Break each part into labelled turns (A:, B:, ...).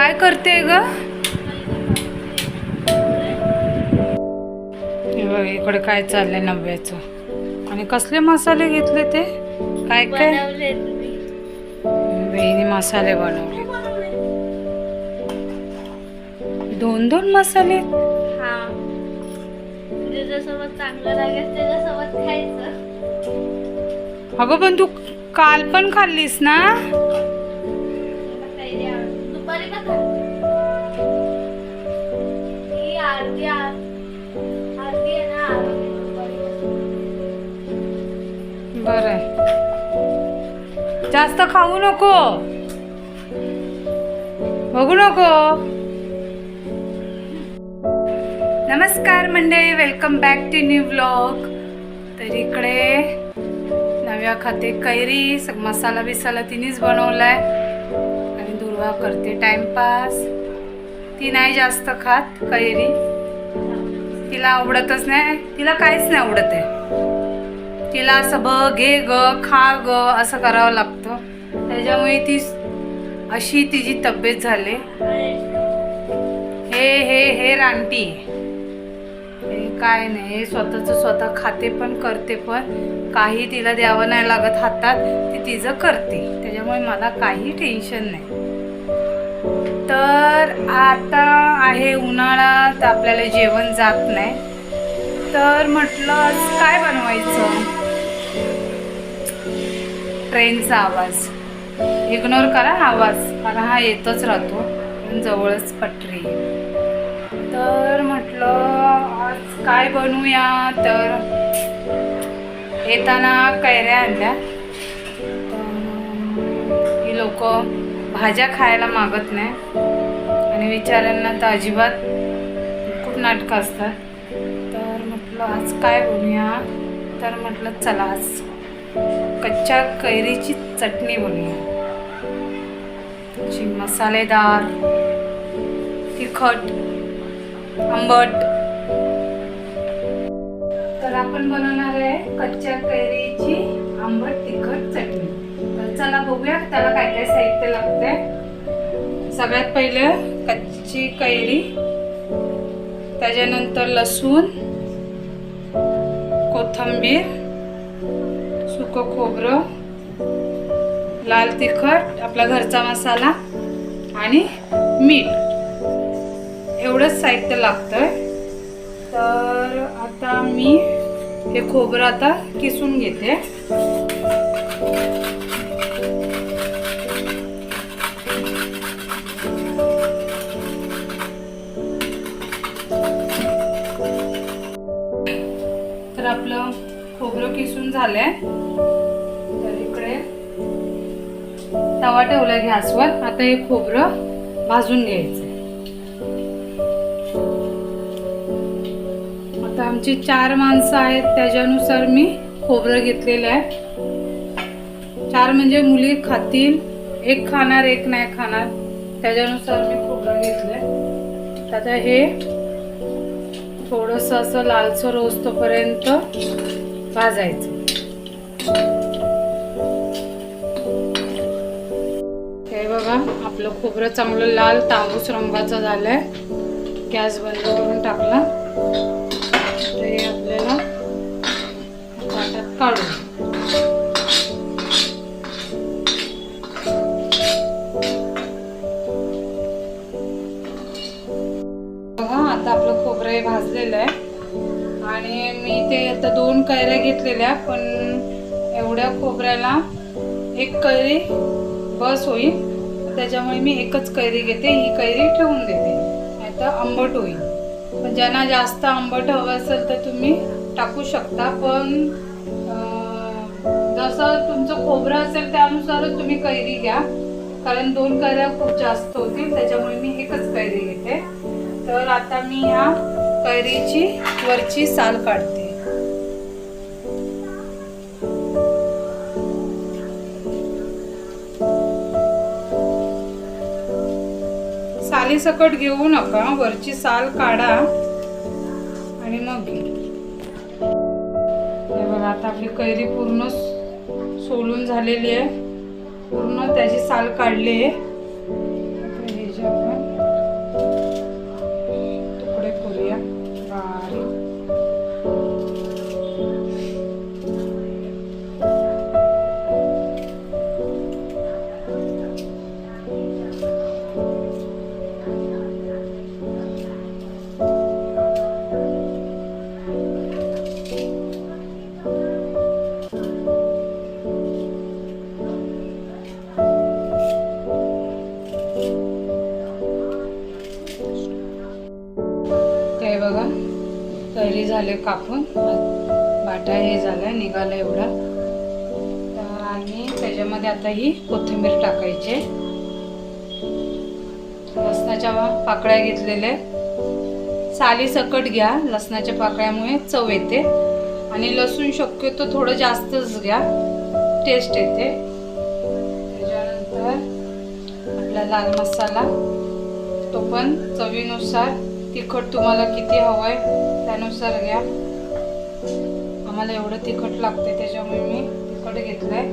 A: काय करते ग? इकडे काय चाललंय नव्याचं. आणि कसले मसाले घेतले ते? काय काय? बहिणी मसाले बनवले. दोन दोन मसाले?
B: हा.
A: अगं पण तू काल पण खाल्लीस ना?
B: ही आहे ना
A: बर जास्त खाऊ नको. बघू नको. नमस्कार मंडळी welcome back to new blog तर इकडे नव्या खाते कैरी सग मसाला बिसाला तिनेच बनवलाय. आणि दुर्वा करते टाइमपास ती नाही जास्त खात कैरी. तिला आवडतच नाही. तिला काहीच नाही आवडत आहे. तिला असं ब घे ग खा ग असं करावं लागतं. त्याच्यामुळे ती अशी तिची तब्येत झाली. हे हे हे रानटी. हे काय नाही हे स्वतःच स्वतः खाते पण करते पण काही तिला द्यावं नाही लागत हातात. ती तिचं करते. त्याच्यामुळे मला काही टेन्शन नाही. तर आता आहे उन्हाळा. तर आपल्याला जेवण जात नाही. तर म्हटलं आज काय बनवायचं? ट्रेनचा आवाज. इग्नोर करा आवाज कारण हा येतच राहतो. जवळच पटरी. तर म्हटलं आज काय बनवूया? तर येताना कैऱ्या आणल्या. ही लोक भाज्या खायला मागत नाही. आणि विचारांना तर अजिबात नाटकं असतात. तर म्हटलं आज काय बोलूया? तर म्हटलं चला आज कच्च्या कैरीची चटणी बनवूया त्याची मसालेदार तिखट आंबट. तर आपण बनवणार आहे कच्च्या कैरीची आंबट तिखट चटणी. तर चला बघूया त्याला काय काय साहित्य लागते सगळ्यात पहिलं कच्ची कैरी. त्याच्यानंतर लसूण कोथंबीर सुकं खोबरं लाल तिखट आपला घरचा मसाला आणि मीठ. एवढंच साहित्य लागतंय. तर आता मी हे खोबरं आता किसून घेते. तर आपलं खोबरं किसून झालंय. तर इकडे तवा ठेवला गॅसवर. आता हे खोबरं भाजून घ्यायचं आता आमची चार माणसं आहेत त्याच्यानुसार मी खोबरं घेतलेलं आहे. चार म्हणजे मुली खातील एक खाणार एक नाही खाणार त्याच्यानुसार मी खोबरं घेतलंय. आता हे थोडंसं असं लालसर होतोपर्यंत भाजायचं. हे बघा आपलं खोबरं चांगलं लाल तांबूस रंगाचं झालंय. गॅस बंद करून टाकला. ते आपल्याला ताटात काढू. भाजलेलं आहे. आणि मी ते आता दोन कैऱ्या घेतलेल्या पण एवढ्या खोबऱ्याला एक कैरी बस होईल. त्याच्यामुळे मी एकच कैरी घेते ही कैरी ठेवून देते. नाहीतर आंबट होईल. पण ज्यांना जास्त आंबट हवं असेल तर तुम्ही टाकू शकता पण जसं तुमचं खोबरं असेल त्यानुसारच तुम्ही कैरी घ्या. कारण दोन कैऱ्या खूप जास्त होतील त्याच्यामुळे मी एकच कैरी घेते. तर आता मी ह्या कैरीची वरची साल काढते. सालीसकट घेऊ नका वरची साल काढा आणि मग बघा आता आपली कैरी पूर्ण सोलून झालेली आहे. पूर्ण त्याची साल काढली आहे. झाले कापून. बाटा हे झालं निघाला एवढा. तर आणि त्याच्यामध्ये आता ही कोथिंबीर टाकायची. लसणाच्या पाकळ्या घेतलेल्या. साली सकट घ्या लसणाच्या पाकळ्यामुळे चव येते. आणि लसूण शक्यतो थोडं जास्तच घ्या. टेस्ट येते. त्याच्यानंतर आपला लाल मसाला. तो पण चवीनुसार. तिखट तुम्हाला किती हवं आहे त्यानुसार घ्या. आम्हाला एवढं तिखट लागते त्याच्यामुळे मी तिखट घेतलं आहे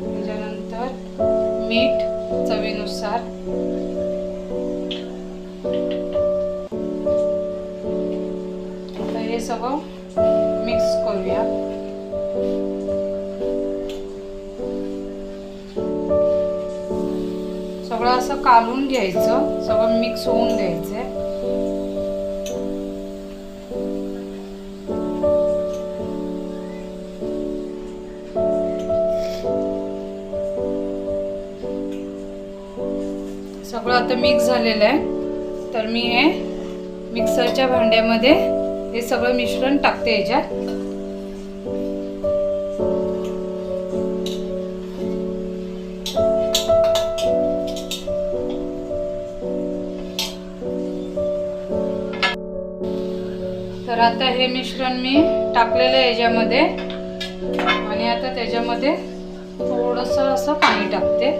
A: त्याच्यानंतर मीठ चवीनुसार. तर हे सगळं मिक्स करूया. सगळं असं कालून घ्यायचं सगळं मिक्स होऊन द्यायचं सगळं आता मिक्स झालेलं आहे. तर मी हे मिक्सरच्या भांड्यामध्ये हे सगळं मिश्रण टाकते याच्यात. तर आता हे मिश्रण मी टाकलेलं आहे याच्यामध्ये. आणि आता त्याच्यामध्ये थोडंसं असं पाणी टाकते.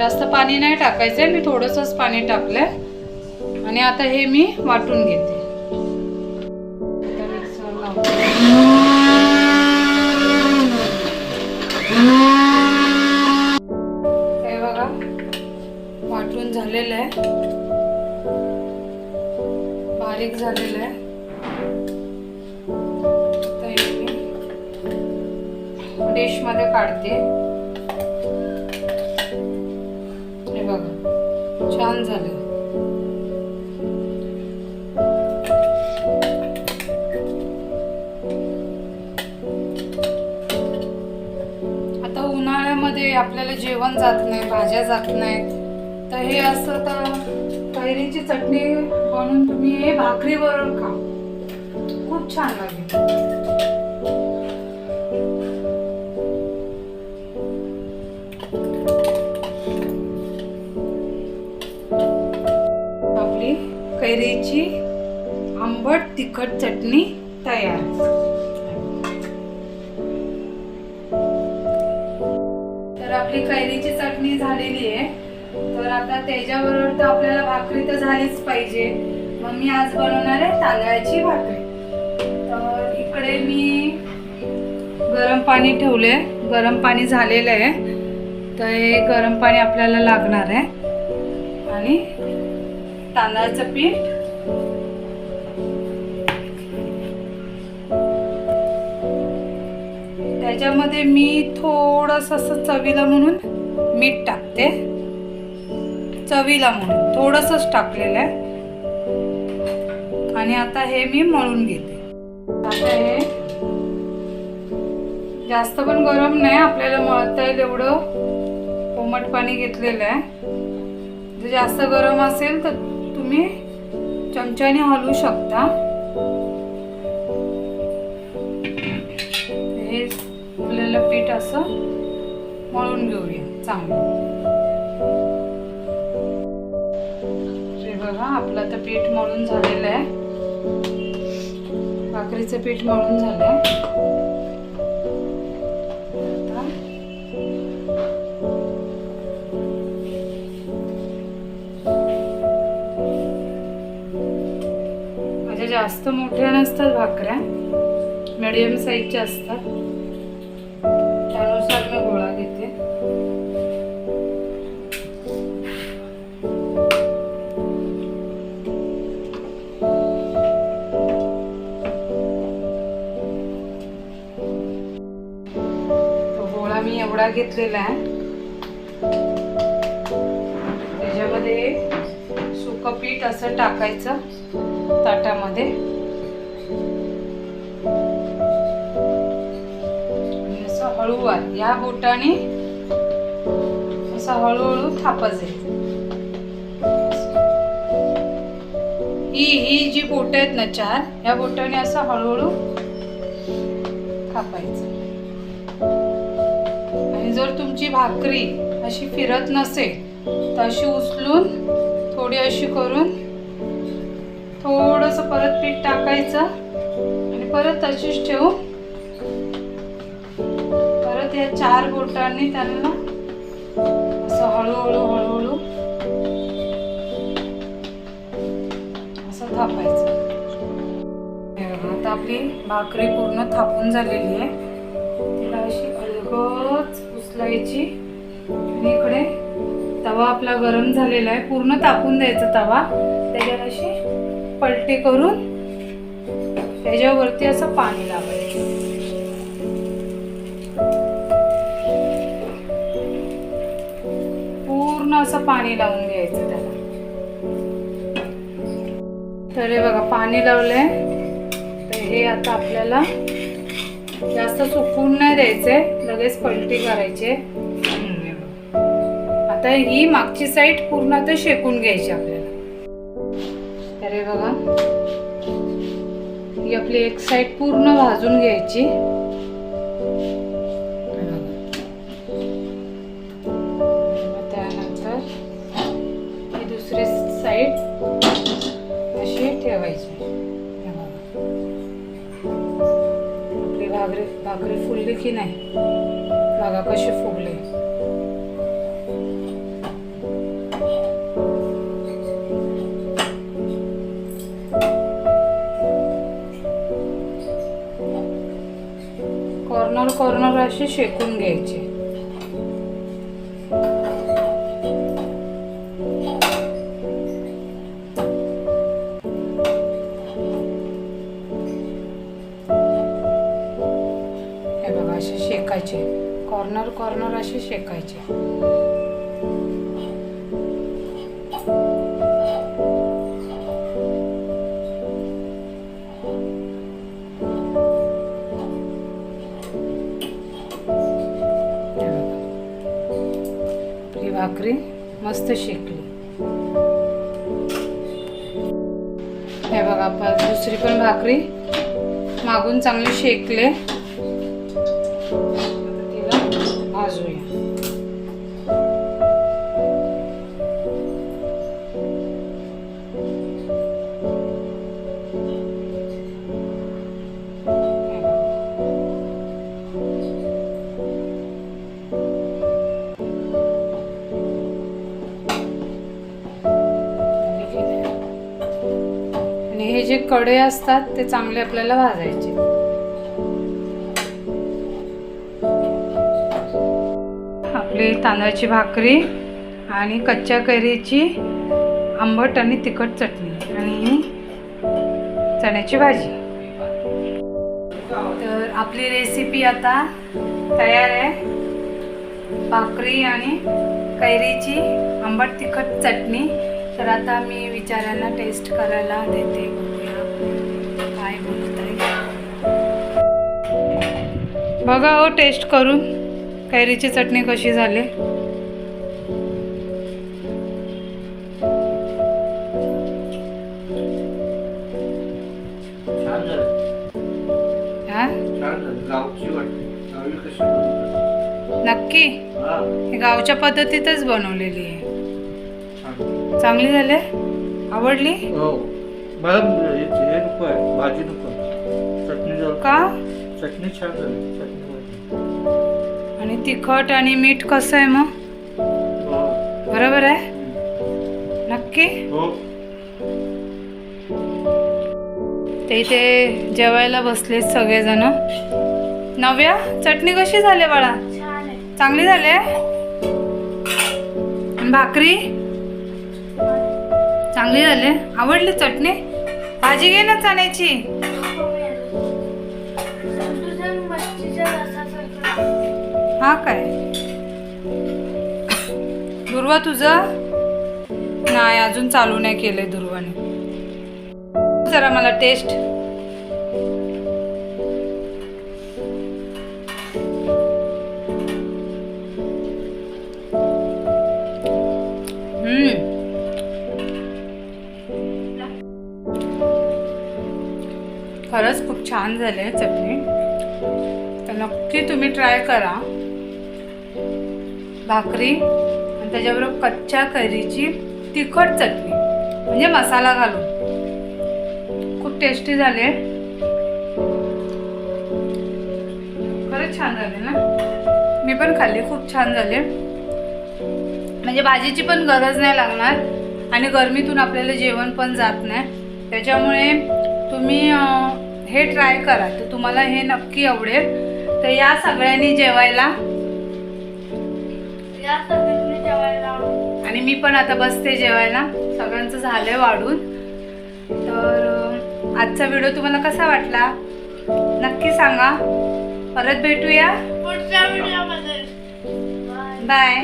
A: जास्त पाणी नाही टाकायचंय मी थोडंसंच पाणी टाकलंय. आणि आता हे मी वाटून घेते. हे बघा वाटून झालेलं आहे. बारीक झालेलं आहे. आता डिशमध्ये काढते. छान झालं. आता उन्हाळ्यामध्ये आपल्याला जेवण जात नाही भाज्या जात नाहीत. तर हे असं तर कैरीची चटणी बनवून तुम्ही हे भाकरी खा खूप छान लागेल. कैरीची आंबट तिखट चटणी तयार. तर आपली कैरीची चटणी झालेली आहे. तर आता त्याच्याबरोबर तर आपल्याला भाकरी तर झालीच पाहिजे. मग मी आज बनवणार आहे तांदळाची भाकरी. तर इकडे मी गरम पाणी ठेवले गरम पाणी झालेलं आहे. तर हे गरम पाणी आपल्याला लागणार आहे. आणि तांदळाचं पीठ. त्याच्यामध्ये मी थोडस असं चवीला म्हणून मीठ टाकते. चवीला म्हणून थोडंसंच टाकलेलं आहे. आणि आता हे मी मळून घेते. आता हे जास्त पण गरम नाही आपल्याला मळता येईल एवढं. कोमट पाणी घेतलेलं आहे. जर जास्त गरम असेल तर तुम्ही चमच्याने हलवू शकता. हे फुलेलं पीठ असं मळून घेऊया. चांगलं. हे बघा आपलं तर पीठ मळून झालेलं आहे. भाकरीचं पीठ मळून झालं आहे जास्त मोठ्या नसतात भाकऱ्या. मिडियम साईजच्या असतात. त्यानुसार मी गोळा घेते. तो गोळा मी एवढा घेतलेला आहे. सुकं पीठ असं टाकायचं ताटामध्ये. असं हळूवार या बोटाने असं हळूहळू थापायचं ही ही जी बोट आहेत ना चार या बोटाने असं हळूहळू थापायचं. आणि जर तुमची भाकरी अशी फिरत नसेल तर अशी उचलून थोडी अशी करून थोडंसं परत पीठ टाकायचं आणि परत तशीच ठेवू. परत या चार बोटांनी त्यांना असं हळूहळू हळूहळू असं थापायचं. आता आपली भाकरी पूर्ण थापून झालेली आहे. तिला अशी अलगच उचलायची आणि इकडे तवा आपला गरम झालेला आहे. पूर्ण तापून द्यायचा तवा. त्याच्यात अशी पलटी करून त्याच्यावरती असं पाणी लावायचं. पूर्ण असं पाणी लावून घ्यायचं त्याला. तर हे बघा पाणी लावलंय. तर हे आता आपल्याला जास्त सुकून नाही द्यायचे लगेच पलटी करायचे आता ही मागची साईड पूर्ण आता शेकून घ्यायची आपल्याला. अरे बघा ही आपली एक साईड पूर्ण भाजून घ्यायची. त्यानंतर ही दुसरी साईड अशी ठेवायची. आपली भाकरी भाकरी फुलली की नाही? बघा कशी फुगली कॉर्नर कॉर्नर अशी शेकून घ्यायची हे बघा असे शेकायचे कॉर्नर कॉर्नर असे शेकायचे भाकरी मस्त शेकली. हे बघा आपण दुसरी पण भाकरी मागून चांगली शेकले. जे कडे असतात ते चांगले आपल्याला भाजायचे. आपली तांदळाची भाकरी आणि कच्च्या कैरीची आंबट आणि तिखट चटणी आणि चण्याची भाजी. तर आपली रेसिपी आता तयार आहे. भाकरी आणि कैरीची आंबट तिखट चटणी. तर आता मी विचारांना टेस्ट करायला देते. बघा हो टेस्ट करून. कैरीची चटणी कशी झाली. हा? नक्की. गावच्या पद्धतीतच बनवलेली आहे. चांगली झाले? आवडली?
C: हो. भाजी
A: का?
C: चटणी छान झाली चटणी.
A: आणि तिखट आणि मीठ कसं आहे मग?
C: हो.
A: बरोबर आहे. नक्की?
C: हो.
A: ते इथे जेवायला बसले सगळेजण. नव्या चटणी कशी झाली बाळा?
B: छान आहे.
A: चांगली झाली भाकरी? चांगली झाली आवडली चटणी? भाजी घे ना चण्याची. हा काय? दुर्वा तुझं? नाही अजून चालू नाही केलंय दुर्वाने. जरा मला टेस्ट खरंच खूप छान झाले आहे चटणी. तर नक्की तुम्ही ट्राय करा. भाकरी आणि त्याच्याबरोबर कच्च्या कैरीची तिखट चटणी. म्हणजे मसाला घालून. खूप टेस्टी झाले. खरंच छान झाले ना? मी पण खाल्ली खूप छान झाले. म्हणजे भाजीची पण गरज नाही लागणार आणि गरमीतून आपल्याला जेवण पण जात नाही. त्याच्यामुळे तुम्ही हे ट्राय करा. तर तुम्हाला हे नक्की आवडेल. तर या सगळ्यांनी जेवायला
B: जेवायला.
A: आणि मी पण आता बसते जेवायला. सगळ्यांचं झालंय वाढून. तर आजचा व्हिडिओ तुम्हाला कसा वाटला? नक्की सांगा. परत भेटूया.
B: पुढच्या व्हिडिओमध्ये.
A: बाय.